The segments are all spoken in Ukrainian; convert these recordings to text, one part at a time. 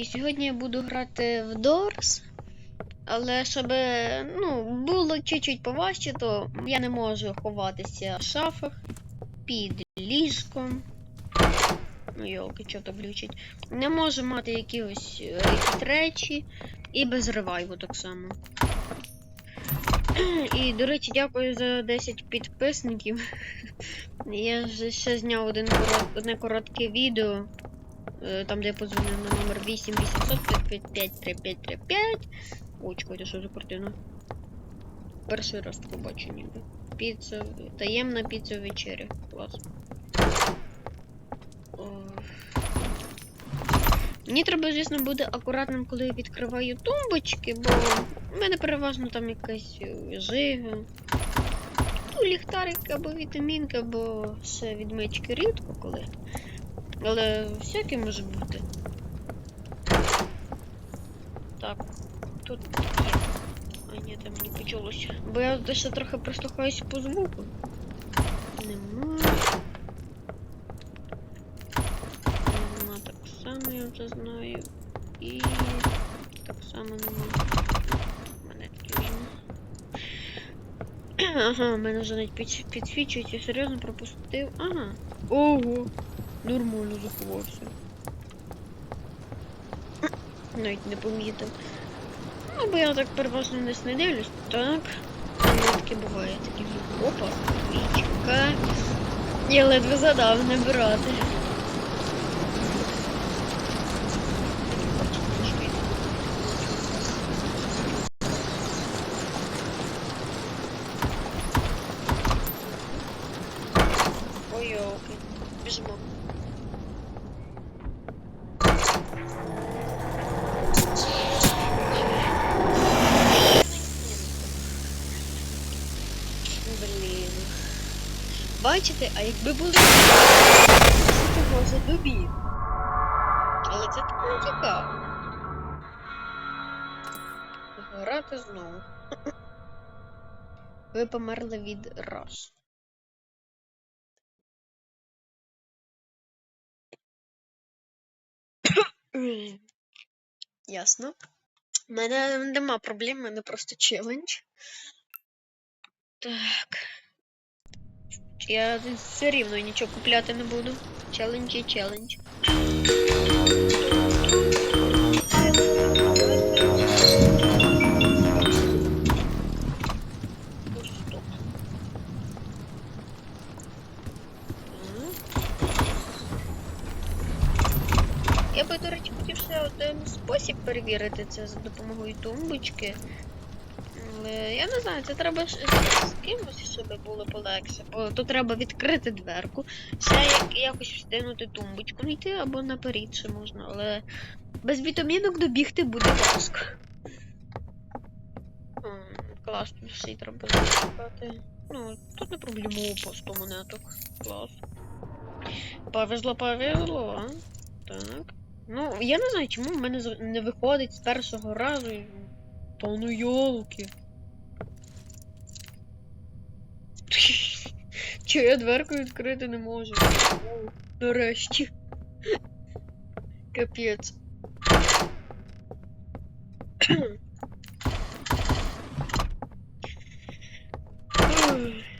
І сьогодні я буду грати в Doors. Але щоб ну, було чуть-чуть поважче, то я не можу ховатися в шафах під ліжком. Ну, йолки, що то глючить. Не можу мати якісь, е, якісь речі і без ревайву так само. І, до речі, дякую за 10 підписників. Я вже ще зняв один корот, коротке відео. Е, Там, де я подзвонив на номер 8800 53535. Ой, чекайте, що за картина? Перший раз побачу ніби. Піца. Таємна піца вечеря. Клас. Мені треба, звісно, бути акуратним, коли я відкриваю тумбочки, бо в мене переважно там якась е, жига. Ну, ліхтарик або вітамінка, або ще відмички рідко коли. Але всяке може бути. Так, тут є. А ні, там не почулося. Бо я ще трохи прислухаюся по звуку. Нема. Нема так само, я вже знаю. І так само нема. Мене тут. Ага, мене вже навіть під, підсвічують, я серйозно пропустив. Ага. Ого! Нормально заховався. Навіть не помітив. Ну, бо я так переважно десь не дивлюсь, так. Таке буває, такі опа, свічка. Я ледве задав не брати. Ой, окей. Біжимо. Блін. Бачите, а якби були того за добі. Але це так не цікаво. Грати знову. Ви померли від раз. Ясно. У мене нема проблем, у мене просто челендж. Так. Я все рівно нічого купляти не буду. Челендж і челендж. Я би, до речі, хотів ще один спосіб перевірити це за допомогою тумбочки. Але я не знаю, це треба з кимось, щоб було полегше. Бо то треба відкрити дверку, ще як, якось встигнути тумбочку знайти або наперед ще можна, але без вітамінок добігти буде важко. Клас, тут ще й треба шукати. Ну, тут не проблемово по 100 монеток. Клас. Повезло, повезло. Так. Ну, я не знаю, чому в мене не виходить з першого разу. Та ну йолки. Чи я дверку відкрити не можу? Нарешті. Капець.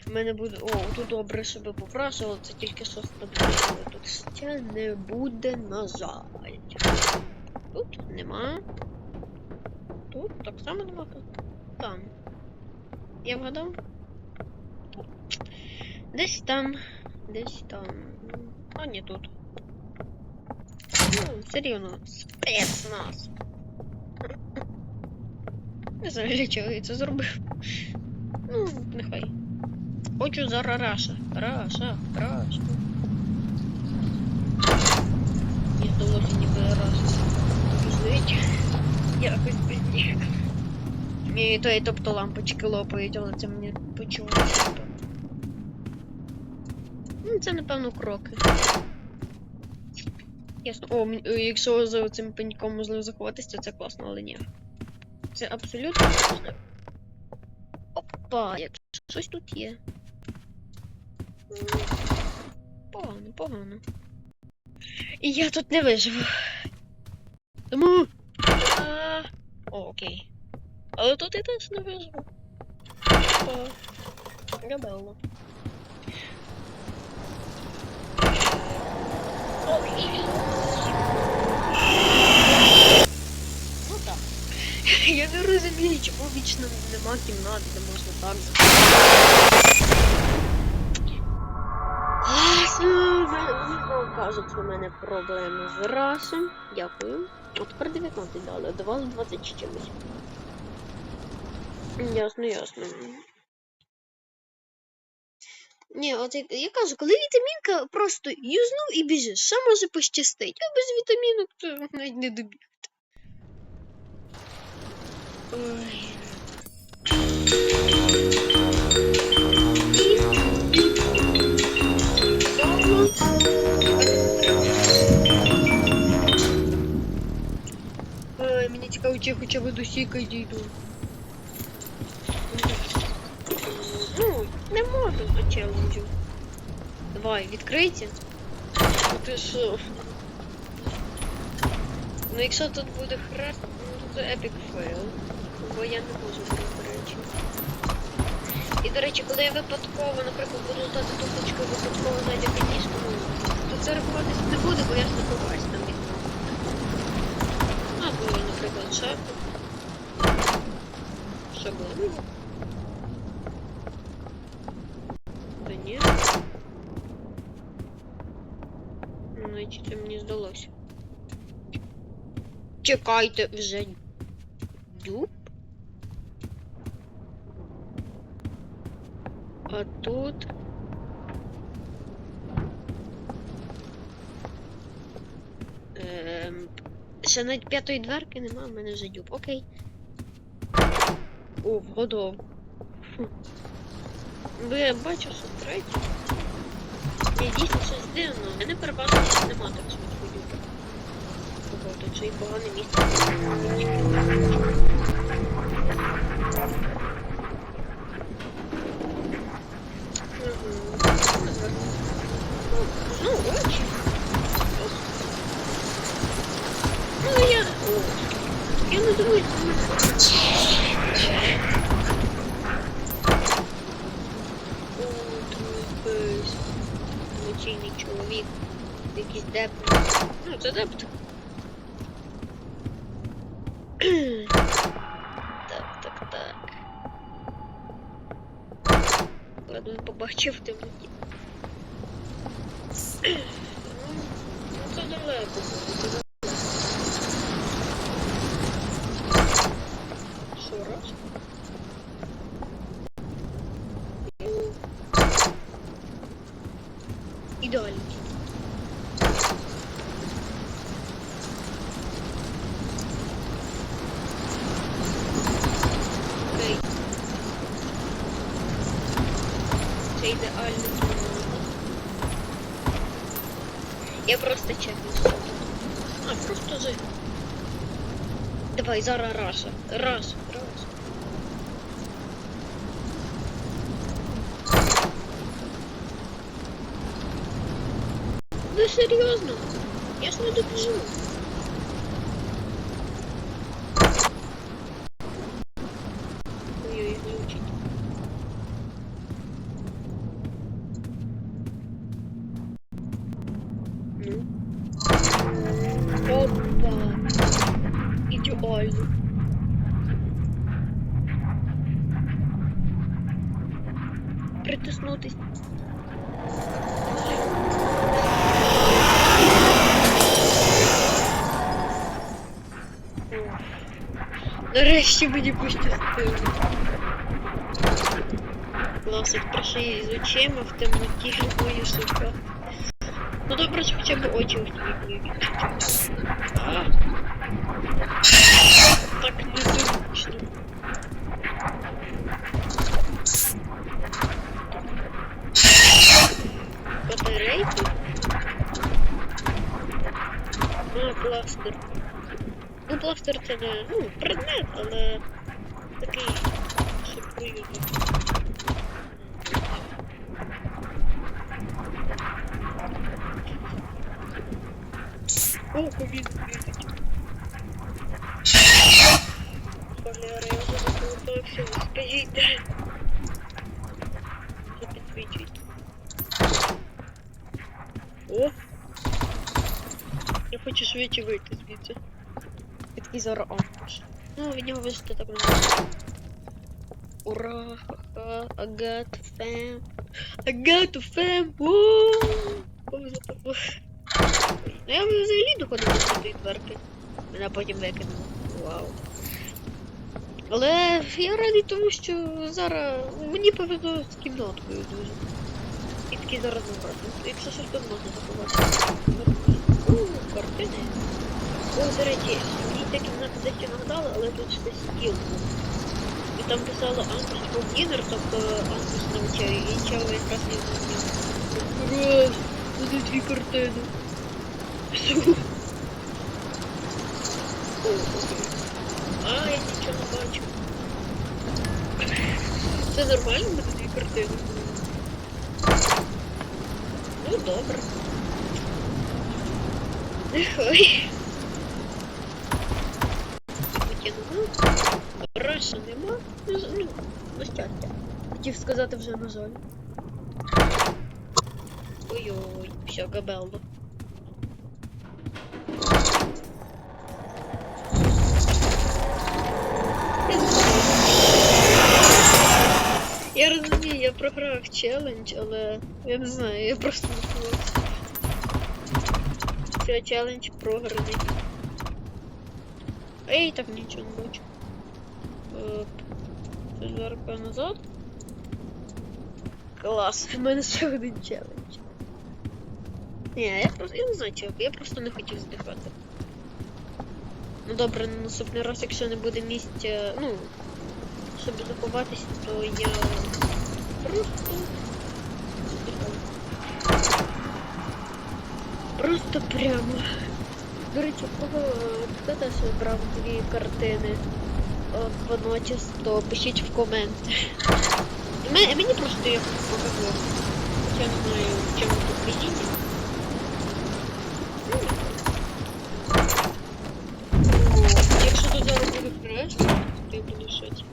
У мене буде. О, тут добре себе попросило, це тільки що сподобалося. Тут ще не буде, на жаль. Тут нема. Тут так само нема. Там. Я вгадав? Десь там. Десь там. А, не тут. Ну, все рівно. Спецназ. Не знаю, для чого я це зробив. Ну, нехай. Хочу зараз Раша. Раша, Раша. Мені здалося ніби Раша. Жить. Якось без них. І то і тобто лампочки лопають, але це мені почулося. Це, напевно, кроки. Ясно. О, е, якщо за цим пеньком можливо заховатися, то це класно, але ні. Це абсолютно можливо. Опа, якщо щось тут є. Погано, погано. І я тут не виживу. Тому. А... О, окей. Але тут я теж не виживу. Габелло. Окей. Ну так. Я не розумію, чому вічно нема кімнат, де можна так знову кажуть, в мене проблеми з расом. Дякую. А тепер 19 дали, давали 20 чимось. Ясно, ясно. Ні, от я, я кажу, коли вітамінка просто юзнув і біжиш, що може пощастить? А без вітамінок то навіть не добігти. Ой. Ой, мені цікаво, чи я хоча б до сіка дійду. Не можу до челенджу. Давай, відкрийте. Ну ти що? Ну якщо тут буде хрест, ну це epic fail. Бо я не можу до. І до речі, коли я випадково, наприклад, буду лутати ту точку випадково зайде підніжку, ну, то це рахуватися не буде, бо я ж не ховаюсь там від. Або, наприклад, шапку. Шаблону. Та ні. Значить, це мені здалося. Чекайте вже. Дюб. А тут. Ем, ще навіть п'ятої дверки нема, в мене вже дюб. Окей. О, вгодов. Бо я бачу, що третє. Ні, дійсно щось дивно. Я не перебачив, що нема так дюба. Походу, це і погане місце. Ну, очі. Ну, я... Я не думаю, що чоловік. Якийсь депт. Ну, це депт. Побачив в темноті. Ну, це далеко Я просто чекаю. А, просто же. Давай, зараз Раша. Раз, раз. Ну серйозно? Я ж не добіжу. Нарешті мені пощастило. Клас, пройшли з очима в темноті любої сука. Ну добре, що хоча б очі освітлюють. А. Так незручно. Батарейки? Ну, це не, ну, предмет, але такий, щоб поюзати. О, ковід, ковід. Холера, я вже заплутався, скажіть, де? Що? О! Я хочу швидше вийти зараз ампуш. Ну, від нього вижити так не. Ура! Ха-ха! I got fam! I got. Ну я взагалі доходив до цієї дверки. Мене потім викинуло. Вау. Але я радий тому, що зараз мені повезло з кімнаткою дуже. І такий зараз набрати. Якщо щось то можна заховати. Ууу, картини. О, до речі, ця кімната дещо нагадала, але тут ще стіл був. І там писало Анкус Богінер, тобто Анкус навчає, і чого якраз не знаю. Ура! Буде дві картини. А, я нічого не бачу. Це нормально буде дві картини? Ну, добре. Нехай. Потягну. Раша нема. Ну, з- ну, щастя. Хотів сказати вже на жаль. Ой-ой, все, габело. Я розумію, я програв челендж, але я не знаю, я просто не. Все, челендж програний. Ей, так нічого не. Оп. Це зверху назад. Клас, у мене ще один челендж. Ні, я просто я не знаю чого, я просто не хотів здихати. Ну добре, на наступний раз, якщо не буде місця, ну, щоб заховатися, то я просто здихаю. Просто прямо. До речі, кого хто теж брав дві картини е, водночас, то пишіть в коменти. Мені, просто як повезло. Я не знаю, в чому тут везіння. Ну, Якщо тут зараз буде хрест, то я буду шоці.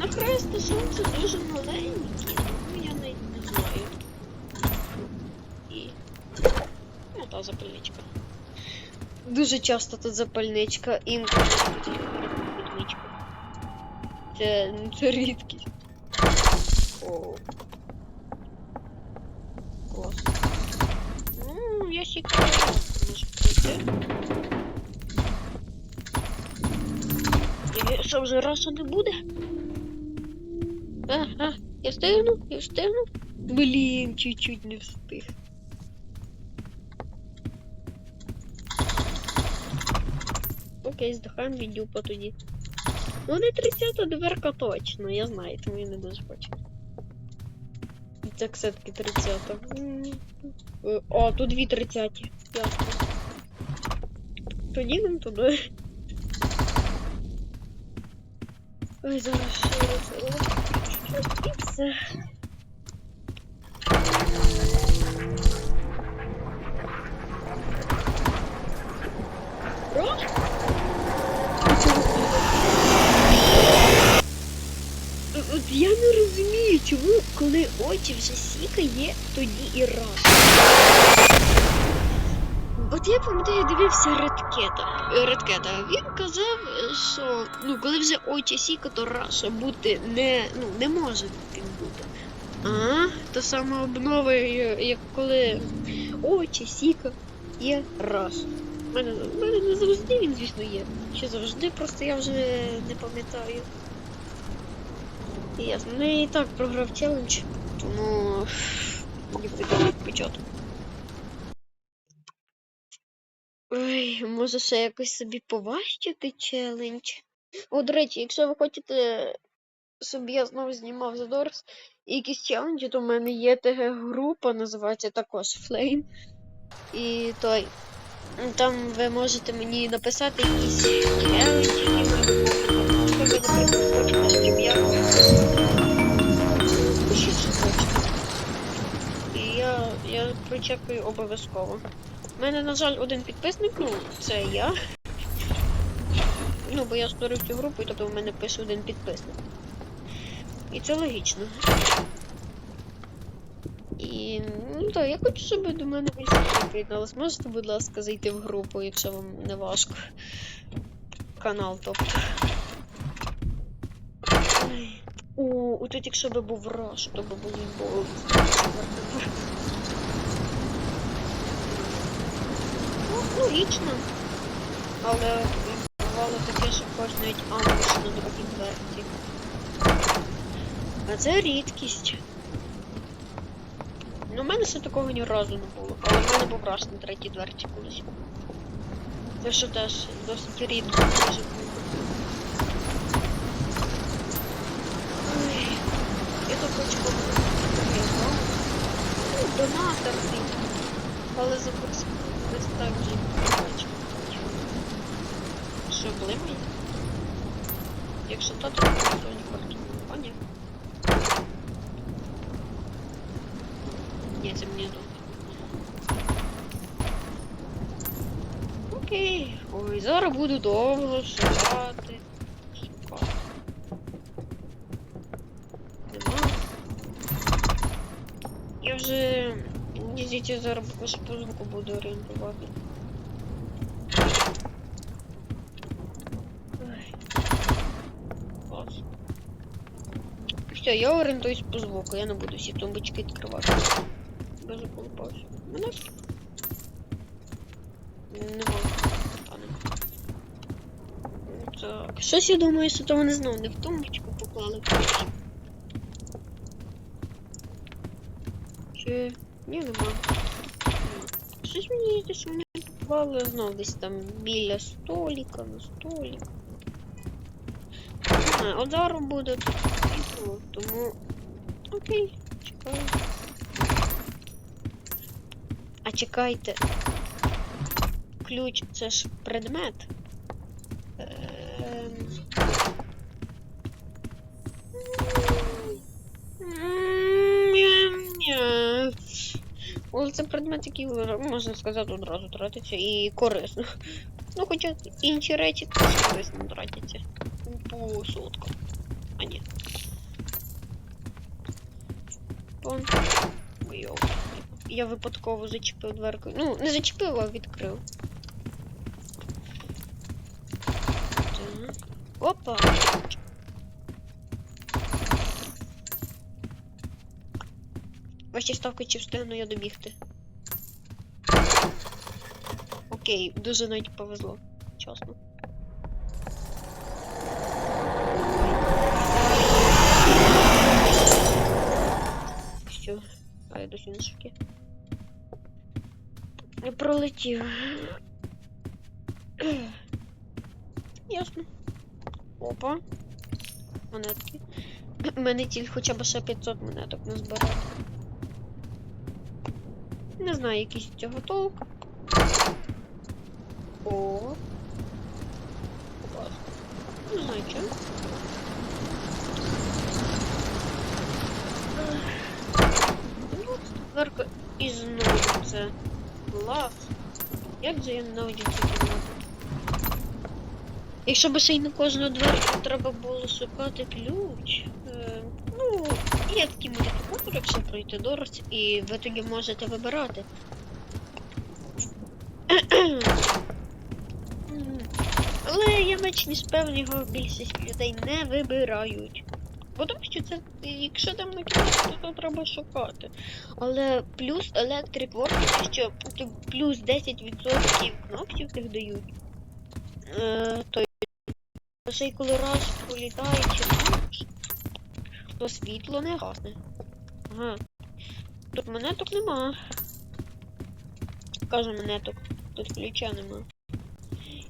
На хрест сонце дуже маленьке, ну я навіть не знаю. І... Ну, та запальничка. Дуже часто тут запальничка, інколи відмичка. Це, ну, це рідкість. О. Клас. Ну, я ще може пройти. Я що вже разу не буде? А, а, я встигну, я встигну. Блін, чуть-чуть не встиг. Окей, здихаємо від дюпа тоді. Ну не 30 дверка точно, я знаю, тому я не дуже хочу. Це все-таки 30. М. Е, О, тут дві 30. Ясно. Тоді нам туди. Ой, зараз ще раз. І все. Я не розумію, чому, коли очі вже сіка є, тоді і раз. От я пам'ятаю, дивився Редкета. Редкета. Він казав, що ну, коли вже очі сіка, то раша бути не, ну, не може він бути. А, то саме обнови, е, як коли очі сіка є раз. У мене, мене не завжди він, звісно, є. Ще завжди, просто я вже не пам'ятаю. Ясно. Ну я і так програв челендж, тому мені потрібно від. Ой, може ще якось собі поважчити челендж. О, до речі, якщо ви хочете, щоб я знову знімав за Дорс і якісь челенджі, то в мене є ТГ-група, називається також Flame. І той. Там ви можете мені написати якісь челенджі, які ви хочете, щоб я прочекаю обов'язково. У мене, на жаль, один підписник, ну, це я. Ну, бо я створив цю групу, і тобто в мене пише один підписник. І це логічно. І ну так, я хочу, щоб до мене більше приєдналось. Можете, будь ласка, зайти в групу, якщо вам не важко. Канал, тобто. О, тут якщо би був раш, то би було було. Ну, логічно. Але бувало таке, що кожен навіть амбуш на другій дверці. А це рідкість. Ну, у мене ще такого ні разу не було. Але в мене був раш на третій дверці колись. Це що теж досить рідко може бути. Я тут хочу побути. Ну, донатор ти. Але за же. Що, блимає? Якщо то, то не карту. А, ні. Ні, це мені тут. Окей. Ой, зараз буду довго шукати. Шукати. Я вже... Мені здається, зараз по звуку буду орієнтувати. Все, я орієнтуюсь по звуку, я не буду всі тумбочки відкривати. Без околупався. Мене? Нема. Нема. Так. Щось я думаю, що то вони знову не в тумбочку поклали. Чи... Ні, нема. Щось мені здається, що вони поклали знов десь там біля століка, на столік. Знаю, от зараз буде тут світло, тому... Окей, чекаю. А чекайте. Ключ це ж предмет. Ем. М-м-м. Але це предмет, який можна сказати одразу тратиться і корисно. Ну, хоча інші речі теж корисно тратяться. По соткам. А ні. Пон. Я випадково зачепив дверку. Ну, не зачепив, а відкрив. Так. Опа! Ваші ставки чи встигну я добігти. Окей, дуже навіть повезло. Чесно. Все, а я досі на шокі. Не пролетів. Ясно. Опа. Монетки. Мене ціль хоча б ще 500 монеток не збирати. Не знаю, якийсь цього толк. О. Клас. Не знаю чим. Ну, Дверка і знову Як же ненавиджу цю. Якщо б ще й на кожну дверку треба було шукати ключ. Е, ну, є такі модифікатори, якщо пройти дорос, і ви тоді можете вибирати. Не певні, його більшість людей не вибирають. Бо тому що це, якщо там на кімнату, то треба шукати. Але плюс Electric Work, що плюс 10% кнопків тих дають. Е, то ще й коли раз політає чи знаєш, то світло не гасне. Ага. Тут монеток нема. Кажу монеток. Тут ключа нема.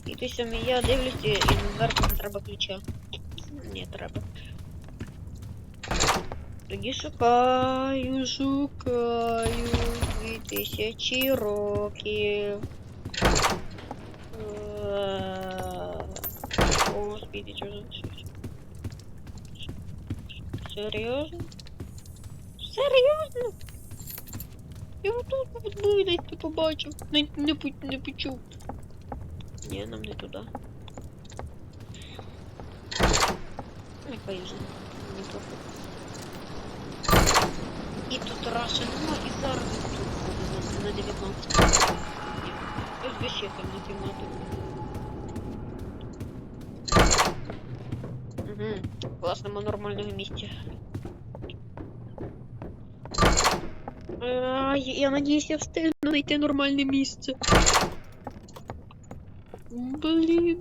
І ти сьомі я дивлюся і не треба ключа. Ні, треба. Тоді шукаю, шукаю. Дві тисячі років. Е, О, господи, що? Серйозно? Серйозно? Я тут був, навіть не побачив, навіть не, не почув. Ні, нам не туди. Нехай вже. Не пофіг. І тут Раша нема, і зараз тут буде на 19. Ні, ось би ще там на кімнату. Угу. Класному нормального місця. А, я, я надіюсь, я встигну знайти нормальне місце. Блін.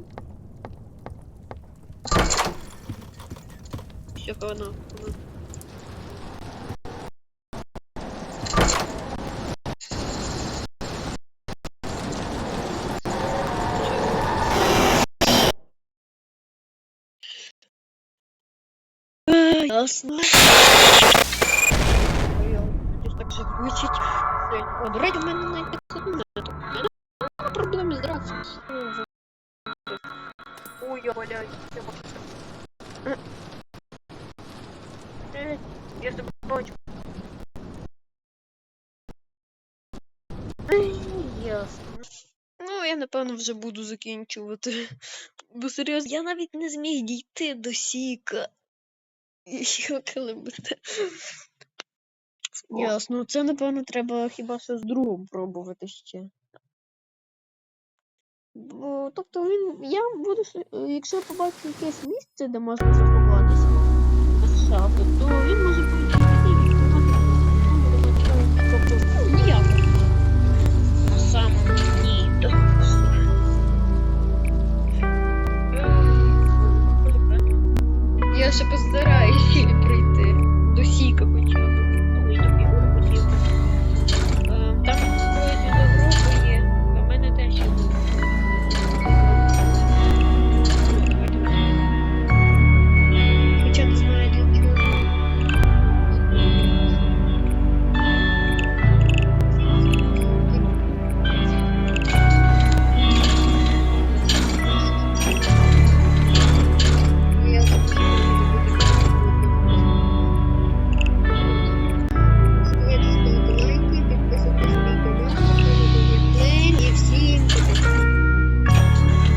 Все, хана. хана. Е, Ясно. Ой, Щось так заглючить. О, до речі, в мене Ой, я валяюсь. я бачу. Е, Я тебе Ясно. Ну, я напевно вже буду закінчувати. Бо серйозно, я навіть не зміг дійти до Сіка. Йокали мене. Ясно, це напевно треба хіба що з другом пробувати ще. Ну, тобто він. Я буду, якщо я побачу якесь місце, де можна заховатися без шафи, то він може прийти тобто, ну, Я ще постараюсь прийти до сіка хоча.